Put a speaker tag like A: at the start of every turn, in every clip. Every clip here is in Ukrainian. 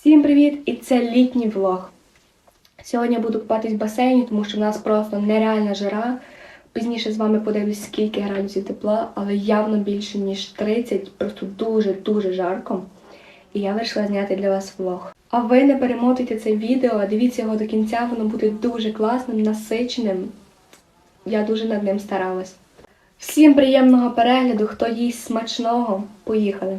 A: Всім привіт! І це літній влог. Сьогодні я буду купатись в басейні, тому що в нас просто нереальна жара. Пізніше з вами подивлюсь, скільки градусів тепла, але явно більше, ніж 30, просто дуже-дуже жарко. І я вирішила зняти для вас влог. А ви не перемотуйте це відео, дивіться його до кінця, воно буде дуже класним, насиченим. Я дуже над ним старалась. Всім приємного перегляду, хто їсть смачного. Поїхали!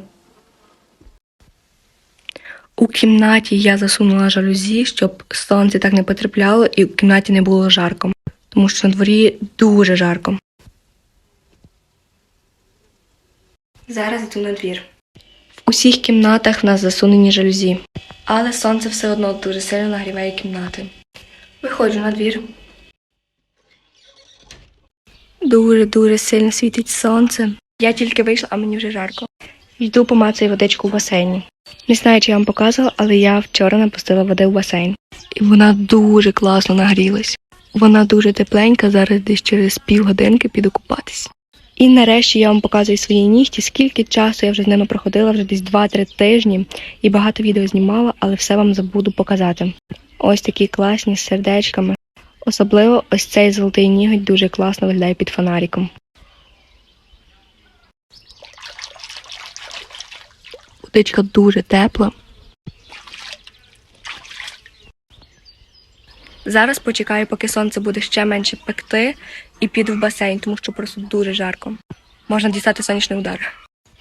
A: У кімнаті я засунула жалюзі, щоб сонце так не потрапляло і в кімнаті не було жарко, тому що на дворі дуже жарко. Зараз йду на двір. В усіх кімнатах в нас засунені жалюзі, але сонце все одно дуже сильно нагріває кімнати. Виходжу на двір. Дуже-дуже сильно світить сонце. Я тільки вийшла, а мені вже жарко. Йду помацаю водичку в басейні. Не знаю, чи я вам показувала, але я вчора напустила води в басейн. І вона дуже класно нагрілась. Вона дуже тепленька, зараз десь через півгодинки піду купатись. І нарешті я вам показую свої нігті, скільки часу я вже з ними проходила, вже десь 2-3 тижні, і багато відео знімала, але все вам забуду показати. Ось такі класні з сердечками. Особливо ось цей золотий ніготь дуже класно виглядає під фонариком. Водичка дуже тепла. Зараз почекаю, поки сонце буде ще менше пекти, і піду в басейн, тому що просто дуже жарко. Можна дістати сонячний удар.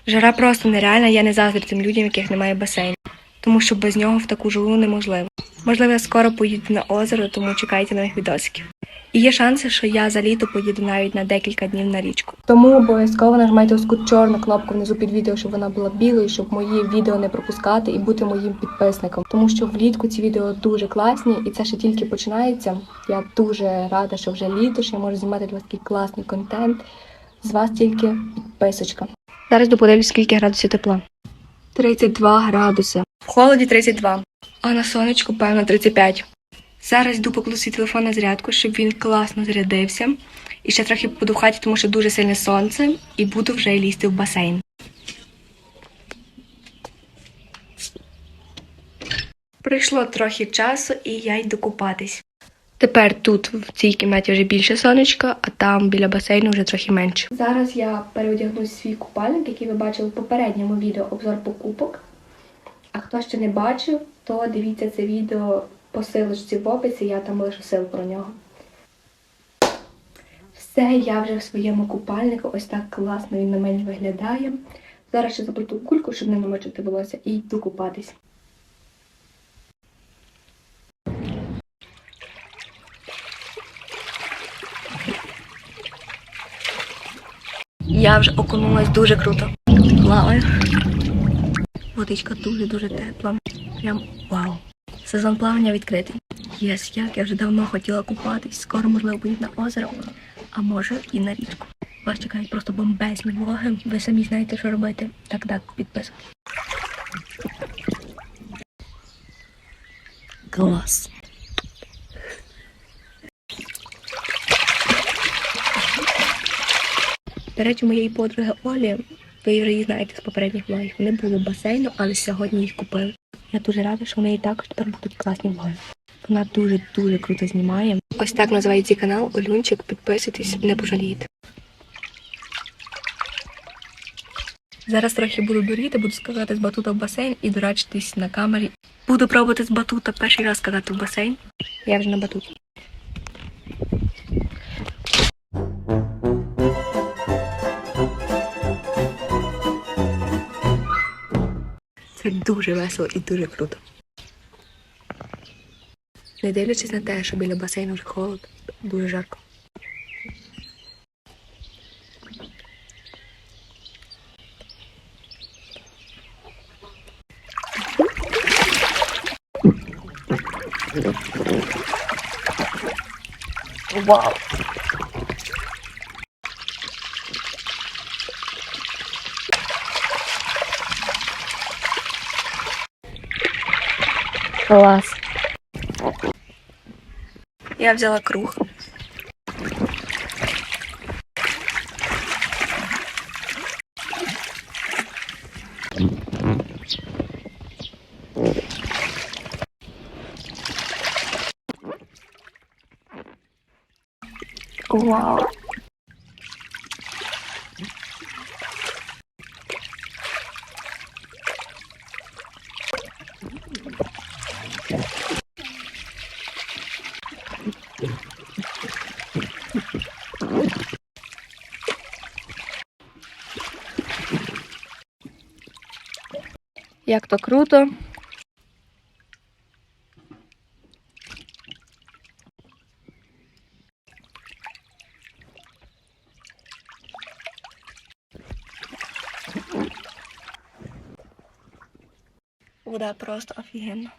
A: Жара просто нереальна, я не заздрю тим людям, яких немає басейну, тому що без нього в таку жару неможливо. Можливо, я скоро поїду на озеро, тому чекайте нових відосиків. І є шанси, що я за літо поїду навіть на декілька днів на річку. Тому обов'язково нажимайте ось чорну кнопку внизу під відео, щоб вона була білою, щоб мої відео не пропускати і бути моїм підписником. Тому що влітку ці відео дуже класні, і це ще тільки починається. Я дуже рада, що вже літо, що я можу знімати для вас такий класний контент. З вас тільки підписочка. Зараз доподивлюсь, скільки градусів тепла. 32 градуси. В холоді 32, а на сонечку, певно, 35. Зараз йду покладу свій телефон на зарядку, щоб він класно зарядився. І ще трохи буду в хаті, тому що дуже сильне сонце, і буду вже лізти в басейн. Пройшло трохи часу, і я йду купатись. Тепер тут, в цій кімнаті, вже більше сонечка, а там біля басейну вже трохи менше. Зараз я переодягнусь в свій купальник, який ви бачили в попередньому відео обзор покупок. А хто ще не бачив, то дивіться це відео по силочці в описі, я там лишу сил про нього. Все, я вже в своєму купальнику, ось так класно він на мені виглядає. Зараз ще заплету кульку, щоб не намочити волосся, і йду купатись. Я вже окунулась дуже круто. Плаваю. Водичка дуже-дуже тепла. Прям вау. Сезон плавання відкритий. Єс, як я вже давно хотіла купатись. Скоро, можливо, поїду на озеро, а може і на річку. Вас чекають просто бомбезні влоги. Ви самі знаєте, що робити. Так, так, підписуйтесь. Клас. До речі, моєї подруги Олі, ви вже її знаєте з попередніх влогів, не було басейну, але сьогодні їх купили. Я дуже рада, що в неї також тепер будуть класні влоги. Вона дуже-дуже круто знімає. Ось так називається канал Олюнчик. Підписуйтесь, не пожалієте. Зараз трохи буду дуріти, буду сказати з батута в басейн і дурачитись на камері. Буду пробувати з батута перший раз сказати в басейн. Я вже на батуті. Це дуже весело і дуже круто. Не дивлячись на те, що біля басейну вже холод, дуже жарко. Вау! Класс. Я взяла круг. Вау. Як то круто. Вода просто офігенна.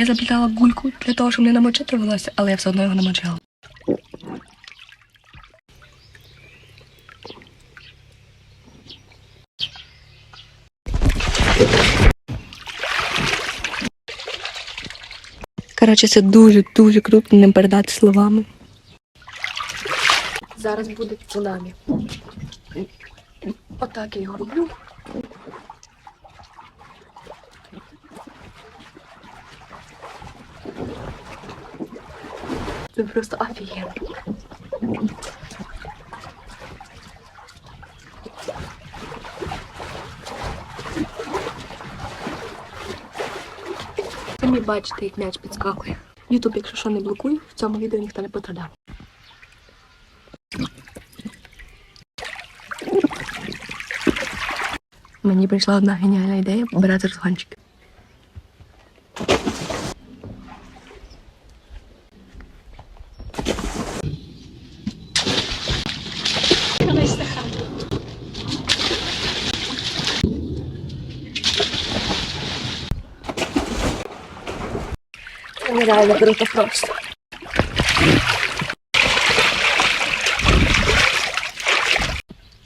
A: Я заплітала гульку для того, щоб не намочити волосся, але я все одно його намочила. Коротше, це дуже-дуже круто не передати словами. Зараз буде цунамі. Отак я його роблю. Це просто офігенно. Самі бачите, як м'яч підскакує. Ютуб, якщо що не блокує, в цьому відео ніхто не пострадав. Мені прийшла одна геніальна ідея брати розгончики. Нереально круто просто.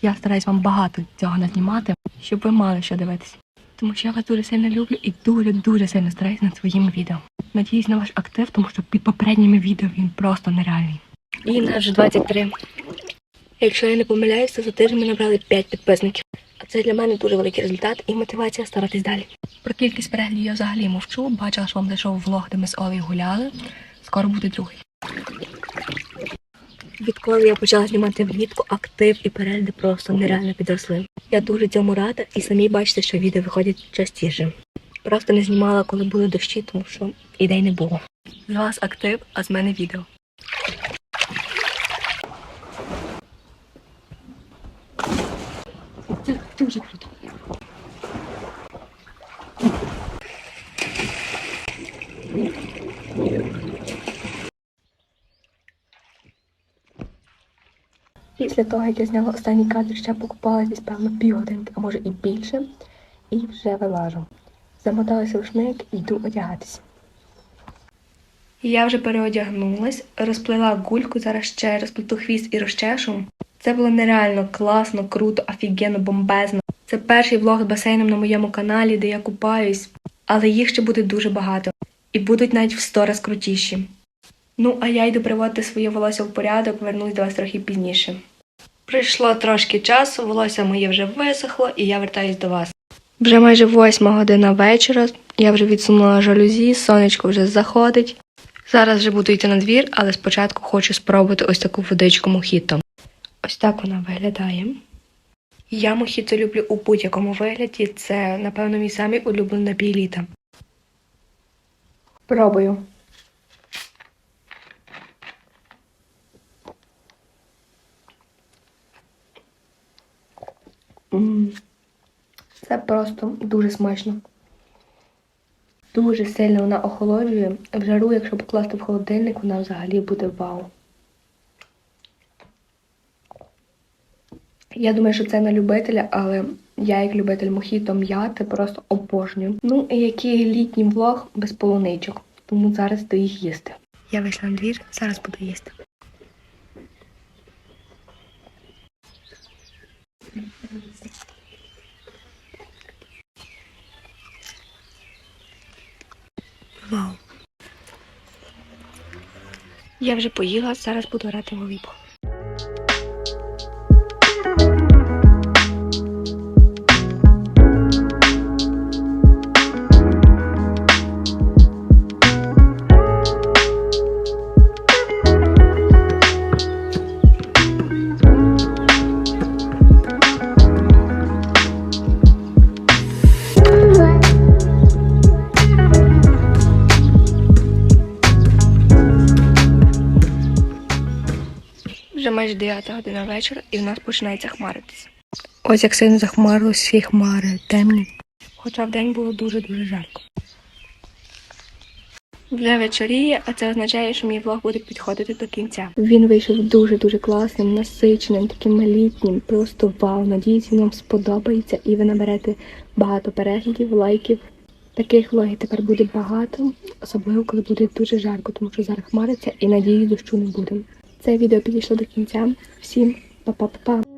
A: Я стараюсь вам багато цього назнімати, щоб ви мали що дивитися. Тому що я вас дуже сильно люблю і дуже-дуже сильно стараюсь над своїми відео. Надіюсь на ваш актив, тому що під попередніми відео він просто нереальний. І наш 23. Якщо я не помиляюся, за тиждень ми набрали 5 підписників. Це для мене дуже великий результат і мотивація старатись далі. Про кількість переглядів я взагалі мовчу. Бачила, що вам зайшов влог, де ми з Олею гуляли. Скоро буде другий. Відколи я почала знімати влітку, актив і перегляди просто нереально підросли. Я дуже цьому рада і самі бачите, що відео виходять частіше. Просто не знімала, коли були дощі, тому що ідей не було. З вас актив, а з мене відео. Це дуже круто. Після того, як я зняла останній кадр, ще покупала десь певно півгодинки, а може і більше, і вже вилажу. Замоталася в шмик і йду одягатися. Я вже переодягнулась, розплела гульку, зараз ще розплету хвіст і розчешу. Це було нереально класно, круто, офігенно, бомбезно. Це перший влог з басейном на моєму каналі, де я купаюсь, але їх ще буде дуже багато. І будуть навіть в сто раз крутіші. Ну, а я йду приводити своє волосся в порядок, вернусь до вас трохи пізніше. Прийшло трошки часу, волосся моє вже висохло, і я вертаюсь до вас. Вже майже восьма година вечора. Я вже відсунула жалюзі, сонечко вже заходить. Зараз вже буду йти на двір, але спочатку хочу спробувати ось таку водичку мохіто. Ось так вона виглядає. Я мохіто люблю у будь-якому вигляді. Це, напевно, мій самий улюблений напій літа. Пробую. Це просто дуже смачно. Дуже сильно вона охолоджує. В жару, якщо покласти в холодильник, вона взагалі буде вау. Я думаю, що це на любителя, але я, як любитель мохіто м'яти, просто обожнюю. Ну і який літній влог без полуничок. Тому зараз йду їх їсти. Я вийшла на двір, зараз буду їсти. Вау. Я вже поїла, зараз буду грати волейбол. Вже 9 година вечора і в нас починається хмаритися. Ось як сильно захмарились всі хмари, темні. Хоча вдень було дуже-дуже жарко. Вже вечоріє, а це означає, що мій влог буде підходити до кінця. Він вийшов дуже-дуже класним, насиченим, таким літнім, просто вау. Надіюсь, він вам сподобається і ви наберете багато переглядів, лайків. Таких влогів тепер буде багато, особливо коли буде дуже жарко, тому що зараз хмариться і надії дощу не буде. Це відео підійшло до кінця. Всім па-па-па-па.